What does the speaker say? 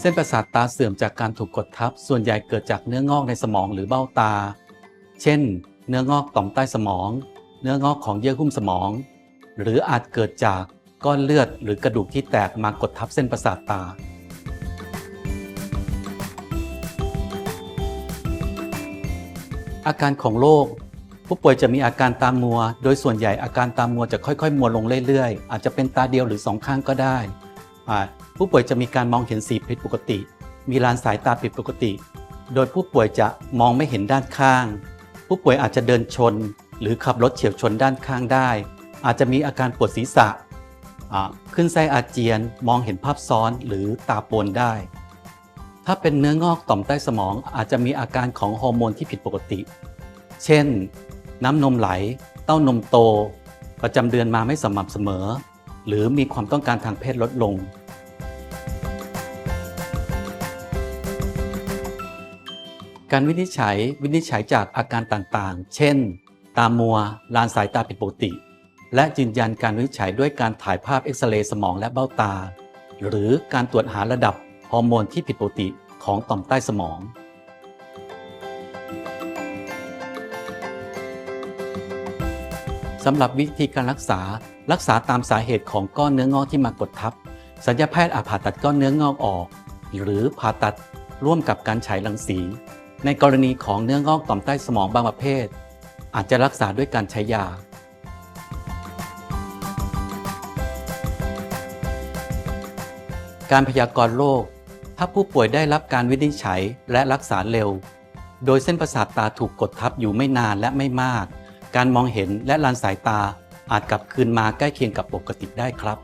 เส้นประสาทตาเสื่อมจากการถูกกดทับ ส่วนใหญ่เกิดจากเนื้องอกในสมองหรือเบ้าตา เช่น เนื้องอกต่อมใต้สมอง เนื้องอกของเยื่อหุ้มสมอง หรืออาจเกิดจากก้อนเลือดหรือกระดูกที่แตกมากดทับเส้นประสาทตา อาการของโรคผู้ป่วยจะมีอาการตามัว โดยส่วนใหญ่อาการตามัวจะค่อยๆ มัวลงเรื่อยๆ อาจจะเป็นตาเดียวหรือสองข้างก็ได้อ่า ผู้ป่วยจะมีการมองเห็นสีผิดปกติ มีลานสายตาผิดปกติ โดยผู้ป่วยจะมองไม่เห็นด้านข้าง ผู้ป่วยอาจจะเดินชน หรือขับรถเฉียวชนด้านข้างได้ อาจจะมีอาการปวดศีรษะ ขึ้นไส้อาเจียนมองเห็นภาพซ้อนหรือตาโปนได้ ถ้าเป็นเนื้องอกต่อมใต้สมองอาจจะมีอาการของฮอร์โมนที่ผิดปกติ เช่น น้ำนมไหล เต้านมโต ประจำเดือนมาไม่สม่ำเสมอ หรือมีความต้องการทางเพศลดลง การวินิจฉัยวินิจฉัยจากอาการต่างๆ เช่น ตามัว ลานสายตาผิดปกติ และยืนยันการวินิจฉัยด้วยการถ่ายภาพเอ็กซเรย์สมองและเบ้าตา หรือการตรวจหาระดับฮอร์โมนที่ผิดปกติของต่อมใต้สมอง สำหรับวิธีการรักษารักษาตามสาเหตุของก้อนเนื้องอกที่มากดทับ สัญญาแพทย์อาจผ่าตัดก้อนเนื้องอกออก หรือผ่าตัดร่วมกับการฉายรังสี ในกรณีของเนื้องอกต่อมใต้สมองบางประเภท อาจจะรักษาด้วยการใช้ยา การพยากรณ์โรคถ้าผู้ป่วยได้รับการวินิจฉัยและรักษาเร็ว โดยเส้นประสาทตาถูกกดทับอยู่ไม่นานและไม่มาก การมองเห็นและลานสายตาอาจกลับคืนมาใกล้เคียงกับปกติได้ครับ